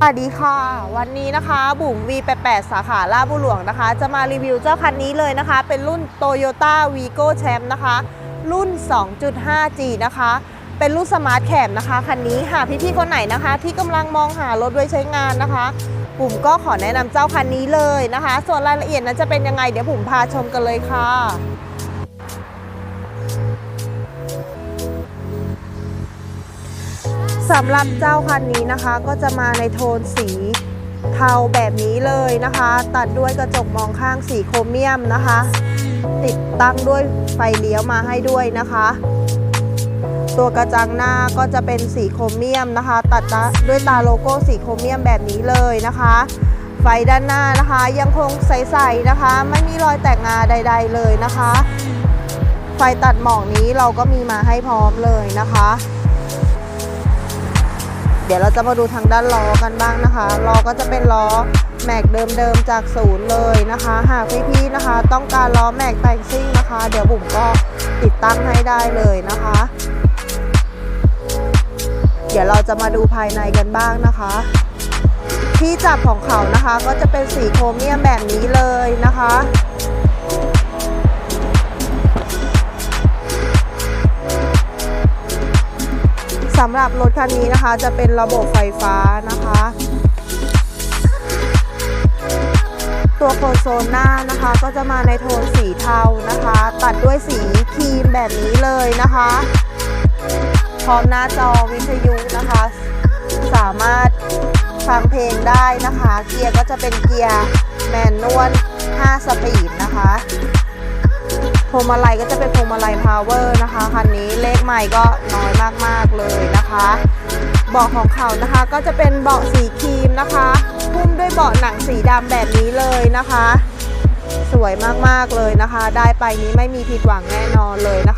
สวัสดีค่ะ วันนี้นะคะบุ๋ม V88 สาขาลาดบุหลวงนะคะ จะมารีวิวเจ้าคันนี้เลยนะคะ เป็นรุ่น Toyota Vigo Champ นะคะ รุ่น 2.5G นะคะ เป็นรุ่นสมาร์ทแคมนะคะ คันนี้หากพี่ๆคนไหนนะคะ ที่กำลังมองหารถไว้ใช้งานนะคะบุ๋มก็ขอแนะนำเจ้าคันนี้เลยนะคะ ส่วนรายละเอียดนั้นจะเป็นยังไงเดี๋ยวบุ๋มพาชมกันเลยค่ะ สำหรับเจ้าคันนี้นะคะ ก็จะมาในโทนสีเทาแบบนี้เลยนะคะ ตัดด้วยกระจกมองข้างสีโครเมียมนะคะ ติดตั้งด้วยไฟเลี้ยวมาให้ด้วยนะคะ ตัวกระจังหน้าก็จะเป็นสีโครเมียมนะคะ ตัดด้วยตาโลโก้สีโครเมียมแบบนี้เลยนะคะ ไฟด้านหน้านะคะยังคงใสๆนะคะ ไม่มีรอยแตกงาใด ๆเลยนะคะ ไฟตัดหมอกนี้เราก็มีมาให้พร้อมเลยนะคะ เดี๋ยวเราจะมาดูทางด้านล้อกันบ้างนะคะล้อก็จะเป็นล้อแม็กเดิมๆจากศูนย์เลยนะคะ หากพี่ๆนะคะ ต้องการล้อแม็กแต่งซิ่งนะคะ เดี๋ยวบุ๋มก็ติดตั้งให้ได้เลยนะคะ เดี๋ยวเราจะมาดูภายในกันบ้างนะคะ ที่จับของเขานะคะก็จะเป็นสีโครเมียมแบบนี้เลยนะคะำหรับรถคันนี้นะคะ จะเป็นระบบไฟฟ้านะคะ ตัวโคโซลหน้านะคะก็จะมาในโทนสีเทานะคะ ตัดด้วยสีครีมแบบนี้เลยนะคะ พร้อมหน้าจอวิทยุนะคะ สามารถฟังเพลงได้นะคะ เกียร์ก็จะเป็นเกียร์แมนนวล5สปีดนะคะ พวงมาลัยก็จะเป็นพวงมาลัยพาวเวอร์นะคะคันนี้เลขใหม่ก็น้อยมากๆเลยนะคะเบาะของเขานะคะก็จะเป็นเบาะสีครีมนะคะพุ่มด้วยเบาะหนังสีดำแบบนี้เลยนะคะ สวยมากๆเลยนะคะ ได้ไปนี้ไม่มีผิดหวังแน่นอนเลยนะคะ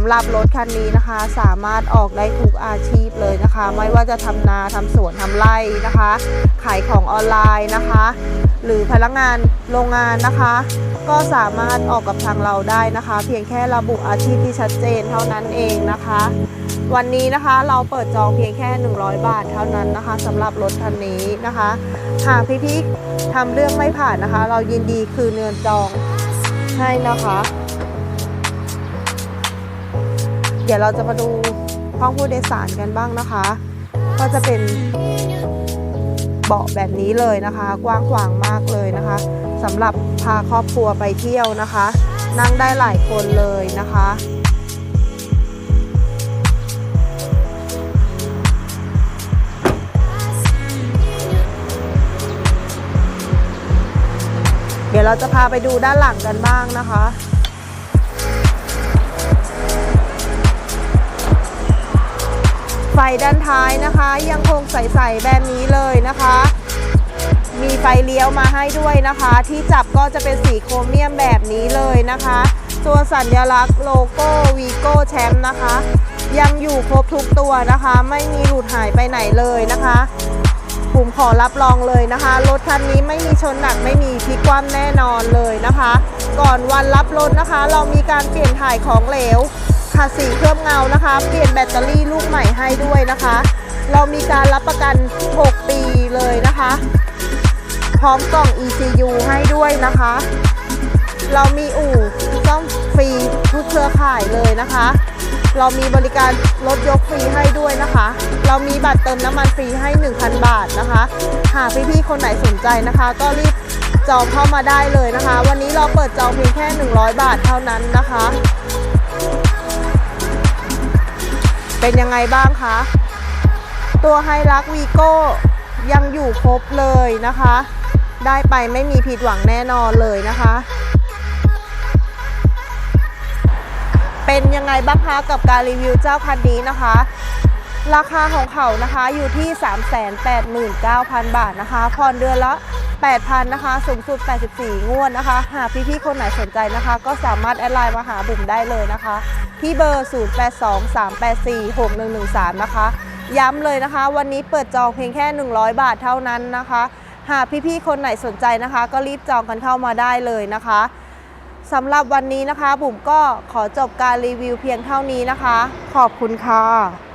ำหรับรถคันนี้นะคะ สามารถออกได้ทุกอาชีพเลยนะคะ ไม่ว่าจะทำนาทำสวนทำไร่นะคะ ขายของออนไลน์นะคะ หรือพนักงานโรงงานนะคะ ก็สามารถออกกับทางเราได้นะคะ เพียงแค่ระบุอาชีพที่ชัดเจนเท่านั้นเองนะคะ วันนี้นะคะเราเปิดจองเพียงแค่ 100 บาทเท่านั้นนะคะสำหรับรถคันนี้นะคะ หากพี่ๆทำเรื่องไม่ผ่านนะคะ เรายินดีคืนเงินจองให้นะคะ เดี๋ยวเราจะมาดูห้องผู้โดยสารกันบ้างนะคะ ก็จะเป็นเบาะแบบนี้เลยนะคะ กว้างขวางมากเลยนะคะสำหรับพาครอบครัวไปเที่ยวนะคะ นั่งได้หลายคนเลยนะคะ เดี๋ยวเราจะพาไปดูด้านหลังกันบ้างนะคะ ไฟด้านท้ายนะคะ ยังคงใสๆแบบนี้เลยนะคะ มีไฟเลี้ยวมาให้ด้วยนะคะ ที่จับก็จะเป็นสีโครเมียมแบบนี้เลยนะคะ ตัวสัญลักษณ์โลโก้วีโก้แชมป์นะคะ ยังอยู่ครบทุกตัวนะคะ ไม่มีหลุดหายไปไหนเลยนะคะผมขอรับรองเลยนะคะ รถคันนี้ไม่มีชนหนักไม่มีพลิกคว่ำแน่นอนเลยนะคะ ก่อนวันรับรถนะคะ เรามีการเปลี่ยนถ่ายของเหลว ค่ะสีเคลือบเงานะคะ เปลี่ยนแบตเตอรี่ลูกใหม่ให้ด้วยนะคะ เรามีการรับประกัน 6 ปีเลยนะคะ พร้อมกล่อง ECU ให้ด้วยนะคะ เรามีอู่ซ่อมฟรีทุกเครือข่ายเลยนะคะ เรามีบริการรถยกฟรีให้ด้วยนะคะ เรามีบัตรเติมน้ำมันฟรีให้ 1,000 บาทนะคะ หากพี่ๆคนไหนสนใจนะคะ ก็รีบจองเข้ามาได้เลยนะคะ วันนี้เราเปิดจองเพียงแค่ 100 บาทเท่านั้นนะคะ เป็นยังไงบ้างคะ ตัวไฮรักวีโก้ยังอยู่ครบเลยนะคะ ได้ไปไม่มีผิดหวังแน่นอนเลยนะคะ เป็นยังไงบ้างคะกับการรีวิวเจ้าคันนี้นะคะ ราคาของเขานะคะอยู่ที่ 389,000 บาทนะคะผ่อนเดือนละ 8,000นะคะสูงสุด 84 งวดนะคะ หากพี่ๆคนไหนสนใจนะคะ ก็สามารถแอดไลน์มาหาบุ๋มได้เลยนะคะ ที่เบอร์ 0823846113 นะคะ ย้ำเลยนะคะ วันนี้เปิดจองเพียงแค่ 100 บาทเท่านั้นนะคะ หากพี่ๆคนไหนสนใจนะคะ ก็รีบจองกันเข้ามาได้เลยนะคะสำหรับวันนี้นะคะบุ๋มก็ขอจบการรีวิวเพียงเท่านี้นะคะ ขอบคุณค่ะ